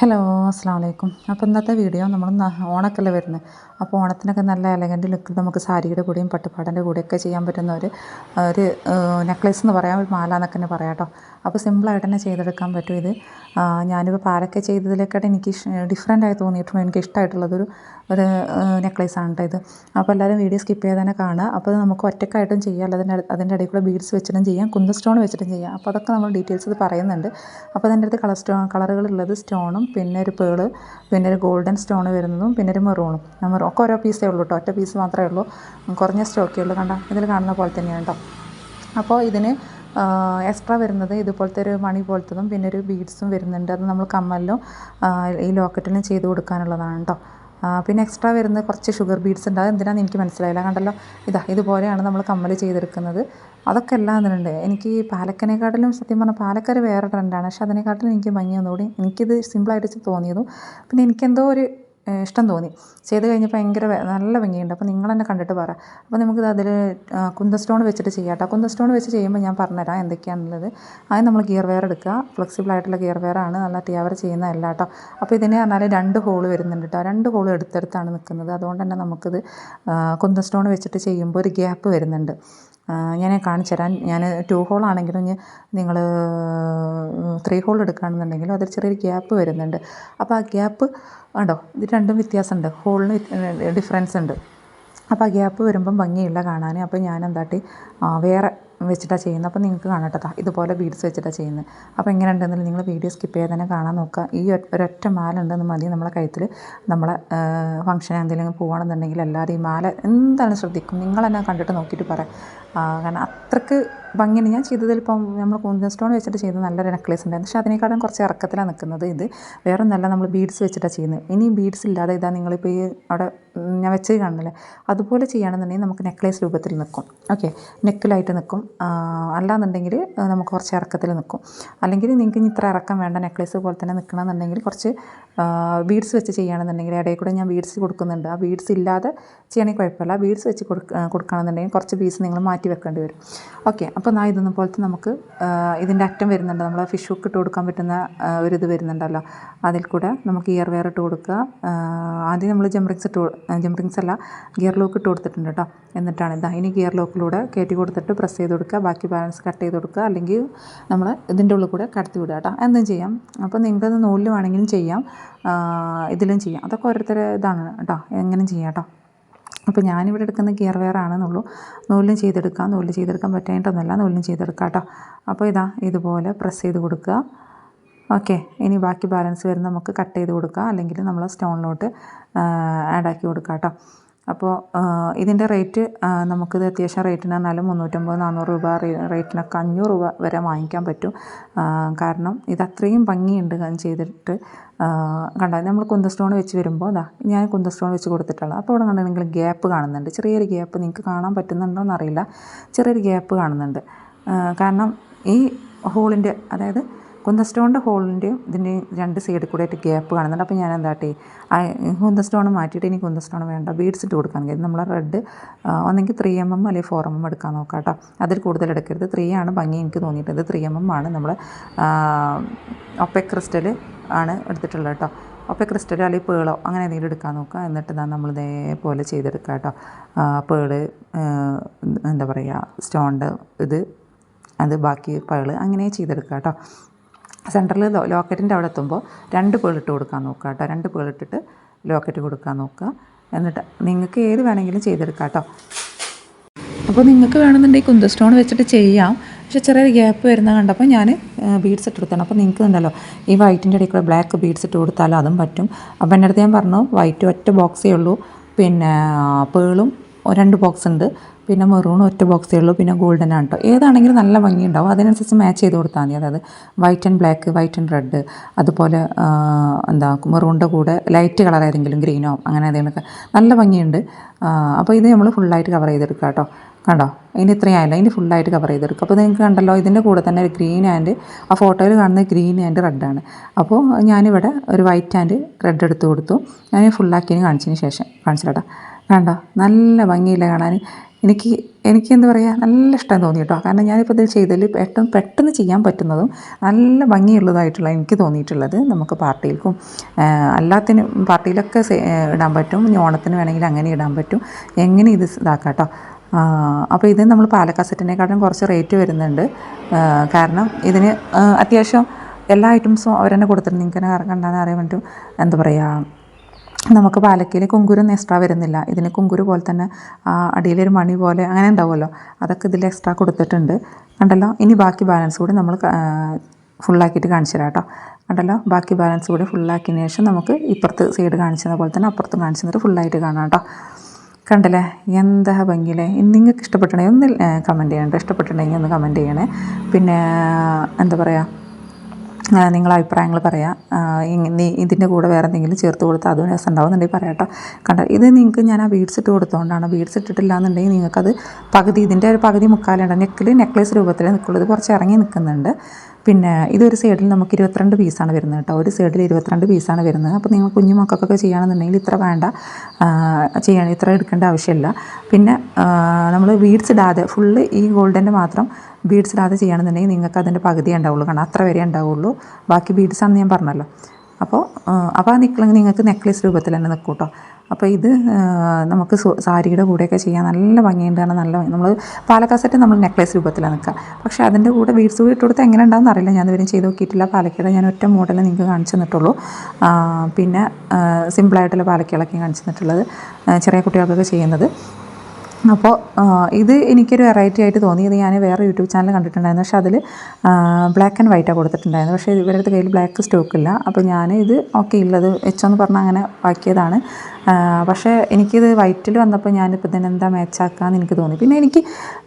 Hello അസ്സാം വലൈക്കും അപ്പോൾ ഇന്നത്തെ വീഡിയോ നമ്മൾ ഓണക്കല്ലേ വരുന്നത് അപ്പോൾ ഓണത്തിനൊക്കെ നല്ല എലഗന്റ് ലുക്കിൽ നമുക്ക് സാരിയുടെ കൂടെയും പട്ടുപാടന്റെ കൂടെയൊക്കെ ചെയ്യാൻ പറ്റുന്ന ഒരു ഒരു നെക്ലേസ് എന്ന് പറയാം. ഒരു മാല എന്നൊക്കെ തന്നെ പറയാം കേട്ടോ. അപ്പോൾ സിമ്പിളായിട്ട് തന്നെ ചെയ്തെടുക്കാൻ പറ്റും ഇത്. ഞാനിപ്പോൾ പാലൊക്കെ ചെയ്തതിലേക്കാട്ട് എനിക്ക് ഡിഫറെന്റ് ആയി തോന്നിയിട്ടുണ്ട്. എനിക്ക് ഇഷ്ടമായിട്ടുള്ളതൊരു ഒരു നെക്ലേസ് ആണ് ഇത്. അപ്പോൾ എല്ലാവരും വീഡിയോ സ്കിപ്പ് ചെയ്ത് തന്നെ കാണുക. അപ്പോൾ നമുക്ക് ഒറ്റക്കായിട്ടും ചെയ്യാം. അല്ലാതെ അതിന്റെ ഇടയിൽ കൂടെ ബീഡ്സ് വെച്ചിട്ടും ചെയ്യാം. കുന്ത സ്റ്റോൺ വെച്ചിട്ടും ചെയ്യാം. അപ്പോൾ അതൊക്കെ നമ്മൾ ഡീറ്റെയിൽസ് ഇത് പറയുന്നുണ്ട്. അപ്പോൾ അതിന്റെ അടുത്ത് കളർ സ്റ്റോ കളറുകളുള്ളത് സ്റ്റോണും പിന്നെ ഒരു പേൾ പിന്നെ ഒരു ഗോൾഡൻ സ്റ്റോൺ വരുന്നതും പിന്നെ ഒരു മെറൂണും മെറൂൺ ഒക്കെ ഓരോ പീസേ ഉള്ളൂ കേട്ടോ ഒറ്റ പീസ് മാത്രമേ ഉള്ളൂ. കുറഞ്ഞ സ്റ്റോക്കേ ഉള്ളൂ. കണ്ടോ? ഇതിൽ കാണുന്ന പോലെ തന്നെയാണ് കേട്ടോ അപ്പോൾ ഇതിന് എക്സ്ട്രാ വരുന്നത് ഇതുപോലത്തെ ഒരു മണി പോലത്തതും പിന്നെ ഒരു ബീഡ്സും വരുന്നുണ്ട്. അത് നമ്മൾ കമ്മലിലും ഈ ലോക്കറ്റിലും ചെയ്ത് കൊടുക്കാനുള്ളതാണ് കേട്ടോ പിന്നെ എക്സ്ട്രാ വരുന്ന കുറച്ച് ഷുഗർ ബീഡ്സ് ഉണ്ട്. അതെന്തിനാണെന്ന് എനിക്ക് മനസ്സിലായില്ല. കണ്ടല്ലോ? ഇതാ ഇതുപോലെയാണ് നമ്മൾ കമ്മൽ ചെയ്തെടുക്കുന്നത്. അതൊക്കെ എല്ലാം അതിനുണ്ട്. എനിക്ക് പാലക്കനേക്കാട്ടിലും സത്യം പറഞ്ഞാൽ പാലക്കര വേറെ ട്രെൻഡാണ് പക്ഷെ അതിനെക്കാട്ടിലും എനിക്ക് ഭംഗി ഒന്നുകൂടി എനിക്കിത് സിമ്പിളായിട്ട് തോന്നിയതും. പിന്നെ എനിക്കെന്തോ ഒരു ഇഷ്ടം തോന്നി. ചെയ്ത് കഴിഞ്ഞപ്പോൾ ഭയങ്കര നല്ല ഭംഗിയുണ്ട്. അപ്പോൾ നിങ്ങൾ തന്നെ കണ്ടിട്ട് പറ. അപ്പോൾ നമുക്കിത് അതിൽ കുന്ത സ്റ്റോൺ വെച്ചിട്ട് ചെയ്യാം കേട്ടോ കുന്ത സ്റ്റോൺ വെച്ച് ചെയ്യുമ്പോൾ ഞാൻ പറഞ്ഞുതരാം എന്തൊക്കെയാണുള്ളത് ആദ്യം നമ്മൾ ഗിയർ വെയർ എടുക്കുക. ഫ്ലെക്സിബിൾ ആയിട്ടുള്ള ഗിയർ വെയർ ആണ്. നല്ല ടിയാവർ ചെയ്യുന്നതല്ല കേട്ടോ അപ്പോൾ ഇതിന് പറഞ്ഞാൽ രണ്ട് ഹോൾ വരുന്നുണ്ട് കേട്ടോ രണ്ട് ഹോൾ എടുത്തെടുത്താണ് നിൽക്കുന്നത് അതുകൊണ്ട് തന്നെ നമുക്കിത് കുന്ത സ്റ്റോൺ വെച്ചിട്ട് ചെയ്യുമ്പോൾ ഒരു ഗ്യാപ്പ് വരുന്നുണ്ട്. ഞാൻ കാണിച്ചു തരാം. ഞാൻ ടു ഹോൾ ആണെങ്കിലും നിങ്ങൾ ത്രീ ഹോൾ എടുക്കുകയാണെന്നുണ്ടെങ്കിലും അതിൽ ചെറിയൊരു ഗ്യാപ്പ് വരുന്നുണ്ട്. അപ്പോൾ ആ ഗ്യാപ്പ് ഉണ്ടോ ഇത് രണ്ടും വ്യത്യാസമുണ്ട്. ഹോളിന് ഡിഫറൻസ് ഉണ്ട്. അപ്പോൾ ആ ഗ്യാപ്പ് വരുമ്പം ഭംഗിയില്ല കാണാൻ അപ്പോൾ ഞാൻ എന്താട്ടി വേറെ വെച്ചിട്ടാണ് ചെയ്യുന്നത്. അപ്പോൾ നിങ്ങൾക്ക് ദാ ഇതുപോലെ ബീഡ്സ് വെച്ചിട്ടാണ് ചെയ്യുന്നത്. അപ്പോൾ എങ്ങനെ ഉണ്ടെന്നില്ല നിങ്ങൾ വീഡിയോ സ്കിപ്പ് ചെയ്ത് തന്നെ കാണാൻ നോക്കുക. ഈ ഒരൊറ്റ മാല ഉണ്ടെന്ന് മതി നമ്മളെ കഴുത്തിൽ നമ്മളെ ഫംഗ്ഷൻ എന്തെങ്കിലും പോകണമെന്നുണ്ടെങ്കിൽ എല്ലാവരും ഈ മാല എന്താണ് ശ്രദ്ധിക്കും? നിങ്ങൾ തന്നെ കണ്ടിട്ട് നോക്കിയിട്ട് പറയാം കാരണം അത്രയ്ക്ക് ഭംഗിയാണ്. ഞാൻ ചെയ്തതിൽ ഇപ്പം നമ്മൾ കുന്തൻ സ്റ്റോൺ വെച്ചിട്ട് ചെയ്ത നല്ലൊരു നെക്ലേസ് ഉണ്ടായിരുന്നു. പക്ഷേ അതിനേക്കാളും കുറച്ച് ഇറക്കത്തിലാണ് നിൽക്കുന്നത് ഇത്. വേറെ നല്ല നമ്മൾ ബീഡ്സ് വെച്ചിട്ടാണ് ചെയ്യുന്നത്. ഇനി ബീഡ്സ് ഇല്ലാതെ ഇതാ നിങ്ങളിപ്പോൾ ഈ അവിടെ ഞാൻ വെച്ചത് കാണുന്നില്ലേ? അതുപോലെ ചെയ്യുകയാണെന്നുണ്ടെങ്കിൽ നമുക്ക് നെക്ലേസ് രൂപത്തിൽ നിൽക്കും. ഓക്കെ നെക്കിലായിട്ട് നിൽക്കും. അല്ലാന്നുണ്ടെങ്കിൽ നമുക്ക് കുറച്ച് ഇറക്കത്തിൽ നിൽക്കും അല്ലെങ്കിൽ നിങ്ങൾക്ക് ഇനി ഇത്ര ഇറക്കം വേണ്ട നെക്ലേസ് പോലെ തന്നെ നിൽക്കണമെന്നുണ്ടെങ്കിൽ കുറച്ച് ബീഡ്സ് വെച്ച് ചെയ്യുകയാണെന്നുണ്ടെങ്കിൽ ഇടയിൽ കൂടെ ഞാൻ ബീഡ്സ് കൊടുക്കുന്നുണ്ട്. ആ ബീഡ്സ് ഇല്ലാതെ ചെയ്യണമെങ്കിൽ കുഴപ്പമില്ല. ബീഡ്സ് വെച്ച് കൊടുക്ക കൊടുക്കുകയാണെന്നുണ്ടെങ്കിൽ കുറച്ച് പീസ് നിങ്ങൾ മാറ്റി വെക്കേണ്ടി വരും. ഓക്കെ അപ്പോൾ നാ ഇതൊന്നും പോലത്തെ നമുക്ക് ഇതിന്റെ അറ്റം വരുന്നുണ്ട്. നമ്മൾ ഫിഷ് ഹുക്ക് ഇട്ട് കൊടുക്കാൻ പറ്റുന്ന ഒരു ഇത് വരുന്നുണ്ടല്ലോ. അതിൽ കൂടെ നമുക്ക് ഇയർ വെയർ ഇട്ട് കൊടുക്കുക. ആദ്യം നമ്മൾ ജംറിങ്സ് ഇട്ട് ജംറിങ്സ് അല്ല ഗിയർ ലോക്ക് ഇട്ട് കൊടുത്തിട്ടുണ്ട് കേട്ടോ. എന്നിട്ടാണ് ഇതാ ഇനി ഗിയർ ലോക്കിലൂടെ കയറ്റി കൊടുത്തിട്ട് പ്രസ് ചെയ്ത് കൊടുക്കുക ബാക്കി ബാലൻസ് കട്ട് ചെയ്ത് കൊടുക്കുക അല്ലെങ്കിൽ നമ്മൾ ഇതിന്റെ ഉള്ളിൽ കൂടെ കടത്തി വിടുക കേട്ടോ. എന്തും ചെയ്യാം. അപ്പോൾ നിങ്ങൾക്ക് നൂലിൽ വേണമെങ്കിലും ചെയ്യാം. ഇതിലും ചെയ്യാം. അതൊക്കെ ഓരോരുത്തരെ ഇതാണ് കേട്ടോ. എങ്ങനെയും ചെയ്യാം കേട്ടോ. അപ്പോൾ ഞാനിവിടെ എടുക്കുന്ന ഗിയർ വെയർ ആണെന്നുള്ളൂ. നൂലിലും ചെയ്തെടുക്കാം. നൂലിൽ ചെയ്തെടുക്കാൻ പറ്റായിട്ടൊന്നുമല്ല നൂലിലും ചെയ്തെടുക്കാം കേട്ടോ. അപ്പോൾ ഇതാ ഇതുപോലെ പ്രസ് ചെയ്ത് കൊടുക്കുക. ഓക്കെ. ഇനി ബാക്കി ബാലൻസ് വരുന്ന നമുക്ക് കട്ട് ചെയ്ത് കൊടുക്കുക. അല്ലെങ്കിൽ നമ്മൾ സ്റ്റോണിലോട്ട് ആഡാക്കി കൊടുക്കാം കേട്ടോ. അപ്പോൾ ഇതിന്റെ റേറ്റ് നമുക്കിത് അത്യാവശ്യം റേറ്റിന് തന്നാലും മുന്നൂറ്റമ്പത് നാനൂറ് രൂപ റേറ്റിനൊക്കെ അഞ്ഞൂറ് രൂപ വരെ വാങ്ങിക്കാൻ പറ്റും. കാരണം ഇത് അത്രയും ഭംഗിയുണ്ട് ചെയ്തിട്ട്. കണ്ടാൽ നമ്മൾ കുന്ത സ്റ്റോൺ വെച്ച് വരുമ്പോൾ അതാ ഞാൻ കുന്ത സ്റ്റോൺ വെച്ച് കൊടുത്തിട്ടുള്ളത് അപ്പോൾ ഇവിടെ കണ്ടെങ്കിൽ ഗ്യാപ്പ് കാണുന്നുണ്ട്. ചെറിയൊരു ഗ്യാപ്പ് നിങ്ങൾക്ക് കാണാൻ പറ്റുന്നുണ്ടോ എന്നറിയില്ല. ചെറിയൊരു ഗ്യാപ്പ് കാണുന്നുണ്ട്. കാരണം ഈ ഹോളിന്റെ അതായത് കുന്ത സ്റ്റോണിന്റെ ഹോളിന്റെയും ഇതിന്റെ രണ്ട് സൈഡിൽ കൂടെ ആയിട്ട് ഗ്യാപ്പ് കാണുന്നുണ്ട്. അപ്പോൾ ഞാൻ എന്താട്ടെ കുന്ത സ്റ്റോൺ മാറ്റിയിട്ട് ഇനി കുന്ത സ്റ്റോൺ വേണ്ട ബീഡ്സ് ഇട്ട് കൊടുക്കാൻ കഴിയും നമ്മൾ റെഡ് ഒന്നെങ്കിൽ ത്രീ എം എം അല്ലെങ്കിൽ ഫോർ എം എം എടുക്കാൻ നോക്കാം കേട്ടോ. അതിൽ കൂടുതൽ എടുക്കരുത്. ത്രീ ആണ് ഭംഗി എനിക്ക് തോന്നിയിട്ടത് ത്രീ എം എം ആണ് നമ്മൾ ഒപ്പെ ക്രിസ്റ്റൽ ആണ് എടുത്തിട്ടുള്ളത് കേട്ടോ. ഒപ്പെ ക്രിസ്റ്റൽ അല്ലെങ്കിൽ പേളോ അങ്ങനെ എന്തെങ്കിലും എടുക്കാൻ നോക്കുക. എന്നിട്ട് ഇതാ നമ്മൾ ഇതേപോലെ ചെയ്തെടുക്കുക കേട്ടോ. പേൾ എന്താ പറയുക സ്റ്റോണിന്റെ ഇത് അത് ബാക്കി പേൾ അങ്ങനെ ചെയ്തെടുക്കുക കേട്ടോ. സെന്ററിൽ ലോക്കറ്റിന്റെ അവിടെ എത്തുമ്പോൾ രണ്ട് പേളിട്ട് കൊടുക്കാൻ നോക്കുക കേട്ടോ. രണ്ട് പേളിട്ടിട്ട് ലോക്കറ്റ് കൊടുക്കാൻ നോക്കുക. എന്നിട്ട് നിങ്ങൾക്ക് ഏത് വേണമെങ്കിലും ചെയ്തെടുക്കാം കേട്ടോ. അപ്പോൾ നിങ്ങൾക്ക് വേണമെന്നുണ്ടെങ്കിൽ കുന്ത സ്റ്റോൺ വെച്ചിട്ട് ചെയ്യാം. പക്ഷേ ചെറിയൊരു ഗ്യാപ്പ് വരുന്ന കണ്ടപ്പോൾ ഞാൻ ബീഡ്സ് ഇട്ട് കൊടുത്താണ്. അപ്പോൾ നിങ്ങൾക്ക് ഉണ്ടല്ലോ ഈ വൈറ്റിന്റെ ഇടയിൽ കൂടെ ബ്ലാക്ക് ബീഡ്സ് ഇട്ട് കൊടുത്താലും അതും പറ്റും. അപ്പോൾ എന്റെ അടുത്ത് ഞാൻ പറഞ്ഞു വൈറ്റ് ഒറ്റ ബോക്സേ ഉള്ളൂ. പിന്നെ പേളും രണ്ട് ബോക്സ് ഉണ്ട്. പിന്നെ മെറൂൺ ഒറ്റ ബോക്സേ ഉള്ളൂ പിന്നെ ഗോൾഡൻ ആണ് കേട്ടോ ഏതാണെങ്കിലും നല്ല ഭംഗിയുണ്ടാവും. അതിനനുസരിച്ച് മാച്ച് ചെയ്ത് കൊടുത്താൽ മതി. അതായത് white and black white and red അതുപോലെ എന്താ മെറൂണിന്റെ കൂടെ ലൈറ്റ് കളർ ഏതെങ്കിലും ഗ്രീനോ അങ്ങനെ ഏതെങ്കിലുമൊക്കെ നല്ല ഭംഗിയുണ്ട്. അപ്പോൾ ഇത് നമ്മൾ ഫുള്ളായിട്ട് കവർ ചെയ്തെടുക്കുക കേട്ടോ കണ്ടോ? ഇനി ഇത്രയും ആയില്ല. ഇനി ഫുള്ളായിട്ട് കവർ ചെയ്തെടുക്കും. അപ്പോൾ നിങ്ങൾക്ക് കണ്ടല്ലോ ഇതിന്റെ കൂടെ തന്നെ ഒരു ഗ്രീൻ ആൻഡ് ആ ഫോട്ടോയിൽ കാണുന്നത് ഗ്രീൻ ആൻഡ് റെഡാണ് അപ്പോൾ ഞാനിവിടെ ഒരു വൈറ്റ് ആൻഡ് റെഡ് എടുത്ത് കൊടുത്തു. ഞാൻ ഫുള്ളാക്കിയതിന് കാണിച്ചതിന് ശേഷം കാണിച്ചിട്ടാ കണ്ടോ? നല്ല ഭംഗിയില്ല കാണാൻ എനിക്ക് എനിക്ക് എന്താ പറയുക നല്ല ഇഷ്ടം തോന്നി കേട്ടോ കാരണം ഞാനിപ്പോൾ ഇത് ചെയ്തതിൽ പെട്ടെന്ന് പെട്ടെന്ന് ചെയ്യാൻ പറ്റുന്നതും നല്ല ഭംഗിയുള്ളതായിട്ടുള്ള എനിക്ക് തോന്നിയിട്ടുള്ളത് നമുക്ക് പാർട്ടിയിൽക്കും അല്ലാത്തിനും പാർട്ടിയിലൊക്കെ ഇടാൻ പറ്റും. ഓണത്തിന് വേണമെങ്കിൽ അങ്ങനെ ഇടാൻ പറ്റും. എങ്ങനെ ഇത് ഇതാക്കാം കേട്ടോ അപ്പോൾ ഇത് നമ്മൾ പാലക്കാ സെറ്റിനെക്കാട്ടും കുറച്ച് റേറ്റ് വരുന്നുണ്ട്. കാരണം ഇതിന് അത്യാവശ്യം എല്ലാ ഐറ്റംസും അവർ കൊടുത്തിട്ടുണ്ട്. നിങ്ങൾക്ക് തന്നെ കണ്ടാൽ അറിയാൻ പറ്റും. എന്താ പറയുക നമുക്ക് പാലക്കയിൽ കുങ്കുരം എക്സ്ട്രാ വരുന്നില്ല. ഇതിന് കുങ്കുരു പോലെ തന്നെ അടിയിലൊരു മണി പോലെ അങ്ങനെ ഉണ്ടാവുമല്ലോ. അതൊക്കെ ഇതിൽ എക്സ്ട്രാ കൊടുത്തിട്ടുണ്ട്. കണ്ടല്ലോ? ഇനി ബാക്കി ബാലൻസ് കൂടി നമ്മൾ ഫുള്ളാക്കിയിട്ട് കാണിച്ചു തരാം കേട്ടോ. കണ്ടല്ലോ? ബാക്കി ബാലൻസ് കൂടി ഫുള്ളാക്കിയതിന് ശേഷം നമുക്ക് ഇപ്പുറത്ത് സൈഡ് കാണിച്ചത് പോലെ തന്നെ അപ്പുറത്തും കാണിച്ചത് ഫുള്ളായിട്ട് കാണാം കേട്ടോ. കണ്ടല്ലേ? എന്താ ഭംഗിയില്ലേ നിങ്ങൾക്ക് ഇഷ്ടപ്പെട്ടുണ്ടെങ്കിൽ ഒന്ന് കമന്റ് ചെയ്യണം. ഇഷ്ടപ്പെട്ടിട്ടുണ്ടെങ്കിൽ ഒന്ന് കമന്റ് ചെയ്യണേ. പിന്നെ എന്താ പറയുക നിങ്ങളെ അഭിപ്രായങ്ങൾ പറയാം. ഇതിന്റെ കൂടെ വേറെ എന്തെങ്കിലും ചേർത്ത് കൊടുത്താൽ അതും രസം ഉണ്ടാവുന്നുണ്ടെങ്കിൽ പറയാം കേട്ടോ. കണ്ടോ ഇത് നിങ്ങൾക്ക് ഞാൻ ആ ബീഡ്സ് ഇട്ട് കൊടുത്തോണ്ടാണ്. ബീഡ്സ് ഇട്ടിട്ടില്ല എന്നുണ്ടെങ്കിൽ നിങ്ങൾക്കത് പകുതി ഇതിന്റെ ഒരു പകുതി മുക്കാലുണ്ട്. നെക്കിൽ നെക്ലേസ് രൂപത്തിൽ നിൽക്കുള്ളൂ ഇത് കുറച്ച് ഇറങ്ങി നിൽക്കുന്നുണ്ട് പിന്നെ ഇതൊരു സൈഡിൽ നമുക്ക് ഇരുപത്തിരണ്ട് പീസാണ് വരുന്നത് കേട്ടോ. ഒരു സൈഡിൽ ഇരുപത്തിരണ്ട് പീസാണ് വരുന്നത്. അപ്പോൾ നിങ്ങൾ കുഞ്ഞു മക്കൾക്കൊക്കെ ചെയ്യുകയാണെന്നുണ്ടെങ്കിൽ ഇത്ര വേണ്ട. ചെയ്യണം ഇത്ര എടുക്കേണ്ട ആവശ്യമില്ല. പിന്നെ നമ്മൾ ബീഡ്സ് ഇടാതെ ഫുള്ള് ഈ ഗോൾഡിന്റെ മാത്രം ബീഡ്സ് ഇടാതെ ചെയ്യുകയാണെന്നുണ്ടെങ്കിൽ നിങ്ങൾക്ക് അതിന്റെ പകുതി ഉണ്ടാവുള്ളൂ. കാരണം അത്ര വരെ ഉണ്ടാവുള്ളൂ. ബാക്കി ബീഡ്സ് ആണെന്ന് ഞാൻ പറഞ്ഞല്ലോ. അപ്പോൾ അപ്പോൾ ആ നിൽക്കണമെങ്കിൽ നിങ്ങൾക്ക് നെക്ലേസ് രൂപത്തിൽ തന്നെ നിൽക്കും കേട്ടോ. അപ്പോൾ ഇത് നമുക്ക് സാരിയുടെ കൂടെയൊക്കെ ചെയ്യാൻ നല്ല ഭംഗിയുണ്ടാണ് നല്ല ഭംഗി. നമ്മൾ പാലക്കാസറ്റ് നമ്മൾ നെക്ലേസ് രൂപത്തിലാണ് നിൽക്കുക പക്ഷേ അതിന്റെ കൂടെ ബീഡ്സ് കൂടി ഇട്ട് കൊടുത്ത് എങ്ങനെ ഉണ്ടാവും അറിയില്ല. ഞാൻ ഇതുവരെയും ചെയ്ത് നോക്കിയിട്ടില്ല. പാലക്കയുടെ ഞാൻ ഒറ്റ മോഡൽ നിങ്ങൾക്ക് കാണിച്ചു തന്നിട്ടുള്ളൂ. പിന്നെ സിമ്പിളായിട്ടുള്ള പാലക്കകളൊക്കെ കാണിച്ചു തന്നിട്ടുള്ളത് ചെറിയ കുട്ടികൾക്കൊക്കെ ചെയ്യുന്നത്. അപ്പോൾ ഇത് എനിക്കൊരു വെറൈറ്റി ആയിട്ട് തോന്നി. ഇത് ഞാൻ വേറെ യൂട്യൂബ് ചാനൽ കണ്ടിട്ടുണ്ടായിരുന്നു. പക്ഷേ അതിൽ ബ്ലാക്ക് ആൻഡ് വൈറ്റാണ് കൊടുത്തിട്ടുണ്ടായിരുന്നു. പക്ഷേ ഇവരുടെ കയ്യിൽ ബ്ലാക്ക് സ്റ്റോക്ക് ഇല്ല അപ്പോൾ ഞാൻ ഇത് ഓക്കെ ഇല്ലത് വെച്ചോന്ന് പറഞ്ഞാൽ അങ്ങനെ ആക്കിയതാണ്. പക്ഷേ എനിക്കിത് വൈറ്റിൽ വന്നപ്പോൾ ഞാനിപ്പോൾ ഇതിന് എന്താ മാച്ചാക്കാന്ന് എനിക്ക് തോന്നി. പിന്നെ എനിക്ക്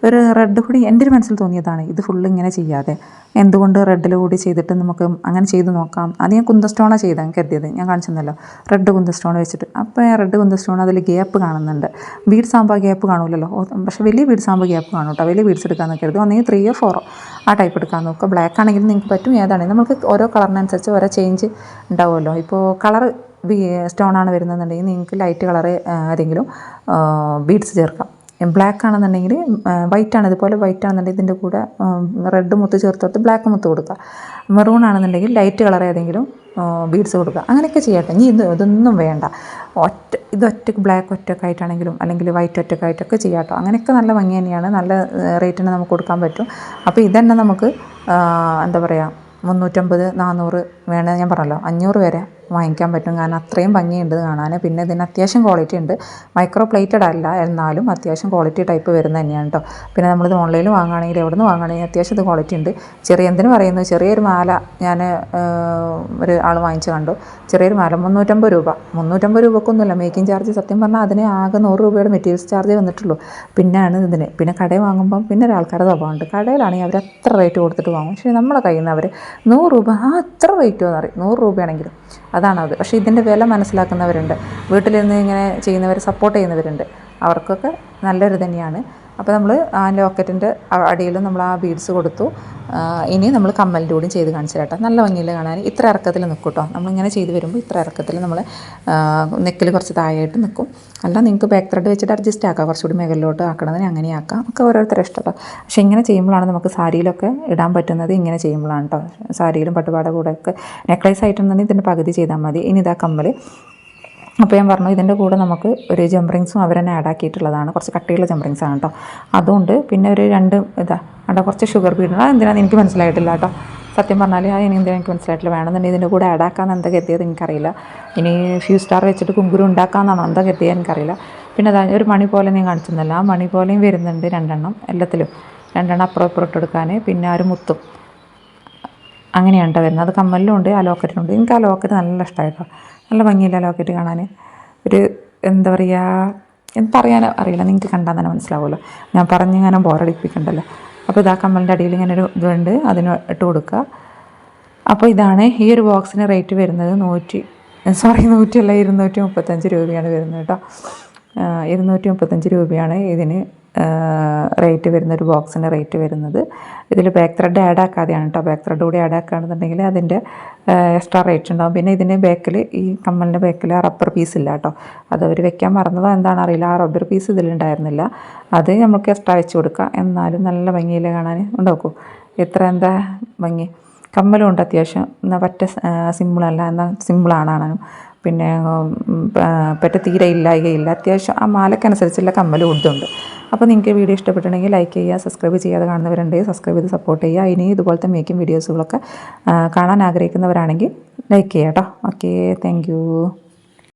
ഒരു റെഡ് കൂടി എന്റെ ഒരു മനസ്സിൽ തോന്നിയതാണ് ഇത് ഫുള്ള് ഇങ്ങനെ ചെയ്യാതെ. എന്തുകൊണ്ട് റെഡിൽ കൂടി ചെയ്തിട്ട് നമുക്ക് അങ്ങനെ ചെയ്ത് നോക്കാം? അത് ഞാൻ കുന്തസ്റ്റോണാണ് ചെയ്താൽ കരുതിയത്. ഞാൻ കാണിച്ചെന്നല്ലോ. റെഡ് കുന്തസ്റ്റോൺ വെച്ചിട്ട്. അപ്പോൾ റെഡ് കുന്തസ്റ്റോൺ അതിൽ ഗ്യാപ്പ് കാണുന്നുണ്ട്. വീട് ആകുമ്പോൾ ഗ്യാപ്പ് കാണൂലല്ലോ? പക്ഷേ വലിയ വീട് ആകുമ്പോൾ ഗ്യാപ്പ് കാണും കേട്ടോ. വലിയ ബീഡ്സ് എടുക്കാൻ നോക്കരുത് ഒന്നെങ്കിൽ ത്രീയോ ഫോറോ ആ ടൈപ്പ് എടുക്കാൻ നോക്കുക. ബ്ലാക്ക് ആണെങ്കിലും നിങ്ങൾക്ക് പറ്റും ഏതാണെങ്കിലും. നമുക്ക് ഓരോ കളറിനനുസരിച്ച് ഓരോ ചേഞ്ച് ഉണ്ടാവുമല്ലോ. ഇപ്പോൾ കളർ സ്റ്റോൺ ആണ് വരുന്നതെന്നുണ്ടെങ്കിൽ നിങ്ങൾക്ക് ലൈറ്റ് കളറ് ഏതെങ്കിലും ബീഡ്സ് ചേർക്കാം. ബ്ലാക്ക് ആണെന്നുണ്ടെങ്കിൽ വൈറ്റ് ആണ്. ഇതുപോലെ വൈറ്റ് ആണെന്നുണ്ടെങ്കിൽ ഇതിന്റെ കൂടെ റെഡ് മുത്ത് ചേർത്ത് കൊടുത്ത് ബ്ലാക്ക് മുത്ത് കൊടുക്കുക മെറൂൺ ആണെന്നുണ്ടെങ്കിൽ ലൈറ്റ് കളർ ഏതെങ്കിലും ബീഡ്സ് കൊടുക്കുക അങ്ങനെയൊക്കെ ചെയ്യട്ടെ. ഇനി ഇത് ഇതൊന്നും വേണ്ട. ഒറ്റ ബ്ലാക്ക് ബ്ലാക്ക് ഒറ്റക്കായിട്ടാണെങ്കിലും അല്ലെങ്കിൽ വൈറ്റ് ഒറ്റക്കായിട്ടൊക്കെ ചെയ്യാട്ടോ. അങ്ങനെയൊക്കെ നല്ല ഭംഗി തന്നെയാണ്. നല്ല റേറ്റിന് നമുക്ക് കൊടുക്കാൻ പറ്റും. അപ്പോൾ ഇതന്നെ നമുക്ക് എന്താ പറയുക മുന്നൂറ്റമ്പത് നാനൂറ് വേണമെന്ന് ഞാൻ പറഞ്ഞല്ലോ. അഞ്ഞൂറ് വരെ വാങ്ങിക്കാൻ പറ്റും. കാരണം അത്രയും ഭംഗിയുണ്ട് കാണാൻ പിന്നെ ഇതിന് അത്യാവശ്യം ക്വാളിറ്റി ഉണ്ട്. മൈക്രോ പ്ലേറ്റഡ് അല്ല എന്നാലും അത്യാവശ്യം ക്വാളിറ്റി ടൈപ്പ് വരുന്നത് തന്നെയാണ് കേട്ടോ പിന്നെ നമ്മളിത് ഓൺലൈനിൽ വാങ്ങുകയാണെങ്കിൽ എവിടെ നിന്ന് വാങ്ങുകയാണെങ്കിൽ അത്യാവശ്യം ഇത് ക്വാളിറ്റി ഉണ്ട്. ചെറിയ എന്തിനു പറയുന്നു? ചെറിയൊരു മാല ഞാൻ ഒരു ആൾ വാങ്ങിച്ചു കണ്ടു. ചെറിയൊരു മാല മുന്നൂറ്റമ്പത് രൂപ. മുന്നൂറ്റമ്പത് രൂപക്കൊന്നുമില്ല. മേക്കിംഗ് ചാർജ് സത്യം പറഞ്ഞാൽ അതിന് ആകെ നൂറ് രൂപയുടെ മെറ്റീരിയൽസ് ചാർജ് വന്നിട്ടുള്ളൂ. പിന്നെയാണ് ഇതിന്. പിന്നെ കടയിൽ വാങ്ങുമ്പം പിന്നെ ഒരു ആൾക്കാരുടെ സ്വഭാവമുണ്ട്. കടയിലാണെങ്കിൽ അവർ എത്ര റേറ്റ് കൊടുത്തിട്ട് വാങ്ങും. പക്ഷേ നമ്മളെ കയ്യിൽ നിന്ന് അവർ നൂറ് രൂപ ആ അത്ര റേറ്റ് എന്ന് പറയും. നൂറ് രൂപയാണെങ്കിലും. അതാണത്. പക്ഷേ ഇതിന്റെ വില മനസ്സിലാക്കുന്നവരുണ്ട്. വീട്ടിലിരുന്ന് ഇങ്ങനെ ചെയ്യുന്നവർ സപ്പോർട്ട് ചെയ്യുന്നവരുണ്ട്. അവർക്കൊക്കെ നല്ലൊരു തന്നെയാണ്. അപ്പോൾ നമ്മൾ ആ ലോക്കറ്റിന്റെ അടിയിൽ നമ്മൾ ആ ബീഡ്സ് കൊടുത്തു. ഇനി നമ്മൾ കമ്മലിന്റെ കൂടെ ചെയ്ത് കാണിച്ചു കേട്ടോ നല്ല ഭംഗിയിൽ കാണാൻ ഇത്ര ഇറക്കത്തിൽ നിൽക്കും കേട്ടോ നമ്മളിങ്ങനെ ചെയ്ത് വരുമ്പോൾ ഇത്ര ഇറക്കത്തിൽ നമ്മൾ നെക്കിൽ കുറച്ച് താഴെയായിട്ട് നിൽക്കും അല്ല നിങ്ങൾക്ക് ബാക്ക് ത്രെഡ് വെച്ചിട്ട് അഡ്ജസ്റ്റ് ആക്കാം. കുറച്ചുകൂടി മുകളിലോട്ട് ആക്കണമെങ്കിൽ അങ്ങനെ ആക്കാം. ഒക്കെ ഓരോരുത്തരുടെ ഇഷ്ടമാണ് പക്ഷെ ഇങ്ങനെ ചെയ്യുമ്പോഴാണ് നമുക്ക് സാരിയിലൊക്കെ ഇടാൻ പറ്റുന്നത് ഇങ്ങനെ ചെയ്യുമ്പോഴാണ് കേട്ടോ സാരിയിലും പട്ടുപാട കൂടെയൊക്കെ നെക്ലേസ് ആയിട്ടുണ്ടെങ്കിൽ ഇതിന്റെ പകുതി ചെയ്താൽ മതി. ഇനി ഇതാ കമ്മൽ അപ്പോൾ ഞാൻ പറഞ്ഞു ഇതിന്റെ കൂടെ നമുക്ക് ഒരു ജംറിങ്സും അവർ തന്നെ ആഡ് ആക്കിയിട്ടുള്ളതാണ്. കുറച്ച് കട്ടിയുള്ള ജംറിങ്സ് ആണ് കേട്ടോ. അതുകൊണ്ട് പിന്നെ ഒരു രണ്ട് ഇതാ അവിടെ കുറച്ച് ഷുഗർ ബീഡ് അത് എന്തിനാന്ന് എനിക്ക് മനസ്സിലായിട്ടില്ല കേട്ടോ. സത്യം പറഞ്ഞാൽ ആ ഇനി എന്തിനാണ് എനിക്ക് മനസ്സിലായിട്ടില്ല. വേണമെന്നുണ്ടെങ്കിൽ ഇതിന്റെ കൂടെ ആഡ് ആക്കാൻ എന്താ കരുതിയത് എനിക്കറിയില്ല. ഇനി ഫ്യൂ സ്റ്റാർ വെച്ചിട്ട് കുങ്കുരു ഉണ്ടാക്കാമെന്നാണോ എന്താ കരുതിയത് എനിക്കറിയില്ല. പിന്നെ അതാ ഒരു മണി പോലെ ഞാൻ കാണിച്ചിരുന്നല്ലോ ആ മണി പോലെയും വരുന്നുണ്ട് രണ്ടെണ്ണം എല്ലാത്തിലും. രണ്ടെണ്ണം അപ്പുറം ഇപ്പുറം ഇട്ട് കൊടുക്കാൻ. പിന്നെ ഒരു മുത്തും. അങ്ങനെയാണ് കേട്ടോ വരുന്നത്. അത് കമ്മലിലും ഉണ്ട് ആ ലോക്കറ്റിലുണ്ട് എനിക്ക് ആ ലോക്കറ്റ് നല്ല ഇഷ്ടമായിട്ടോ. നല്ല ഭംഗിയില്ല ലോക്കറ്റ് കാണാൻ? ഒരു എന്താ പറയുക എന്ത് പറയാൻ അറിയില്ല നിങ്ങൾക്ക് കണ്ടാൽ തന്നെ മനസ്സിലാവുമല്ലോ. ഞാൻ പറഞ്ഞിങ്ങനെ ബോറടിപ്പിക്കണ്ടല്ലോ അപ്പോൾ ഇതാ കമ്മലിന്റെ അടിയിൽ ഇങ്ങനെ ഒരു ഇതുണ്ട് അതിന് ഇട്ട് കൊടുക്കുക. അപ്പോൾ ഇതാണ് ഈ ഒരു ബോക്സിന് റേറ്റ് വരുന്നത് നൂറ്റി സോറി നൂറ്റിയല്ല ഇരുന്നൂറ്റി മുപ്പത്തഞ്ച് രൂപയാണ് വരുന്നത് കേട്ടോ. ഇരുന്നൂറ്റി മുപ്പത്തഞ്ച് രൂപയാണ് ഇതിന് റേറ്റ് വരുന്ന ഒരു ബോക്സിന്റെ റേറ്റ് വരുന്നത്. ഇതിൽ ബാക്ക് ത്രെഡ് ആഡ് ആക്കാതെയാണ് കേട്ടോ ബാക്ക് ത്രെഡ് കൂടി ആഡ് ആക്കുകയാണെന്നുണ്ടെങ്കിൽ അതിന്റെ എക്സ്ട്രാ റേറ്റ് ഉണ്ടാവും. പിന്നെ ഇതിന്റെ ബാക്കിൽ ഈ കമ്മലിന്റെ ബാക്കിൽ ആ റബ്ബർ പീസ് ഇല്ല കേട്ടോ അത് അവർ വെക്കാൻ മറന്നതോ എന്താണെന്ന് അറിയില്ല ആ റബ്ബർ പീസ് ഇതിലുണ്ടായിരുന്നില്ല. അത് നമുക്ക് എക്സ്ട്രാ വെച്ച് കൊടുക്കാം. എന്നാലും നല്ല ഭംഗിയിൽ കാണാൻ ഉണ്ടാക്കൂ. എത്ര എന്താ ഭംഗി? കമ്മലും ഉണ്ട് അത്യാവശ്യം. എന്നാൽ പറ്റ സിമ്പിളല്ല എന്നാൽ സിമ്പിളാണ് പിന്നെ പറ്റ തീരെ ഇല്ലായികയില്ല. അത്യാവശ്യം ആ മാലക്കനുസരിച്ചുള്ള കമ്മലും ഇതുണ്ട് അപ്പോൾ നിങ്ങൾക്ക് വീഡിയോ ഇഷ്ടപ്പെട്ടുണ്ടെങ്കിൽ ലൈക്ക് ചെയ്യുക സബ്സ്ക്രൈബ് ചെയ്യാതെ കാണുന്നവരുണ്ടെങ്കിൽ സബ്സ്ക്രൈബ് ചെയ്ത് സപ്പോർട്ട് ചെയ്യുക. ഇനി ഇതുപോലത്തെ മേക്കിംഗ് വീഡിയോസുകളൊക്കെ കാണാൻ ആഗ്രഹിക്കുന്നവരാണെങ്കിൽ ലൈക്ക് ചെയ്യാം കേട്ടോ ഓക്കെ താങ്ക്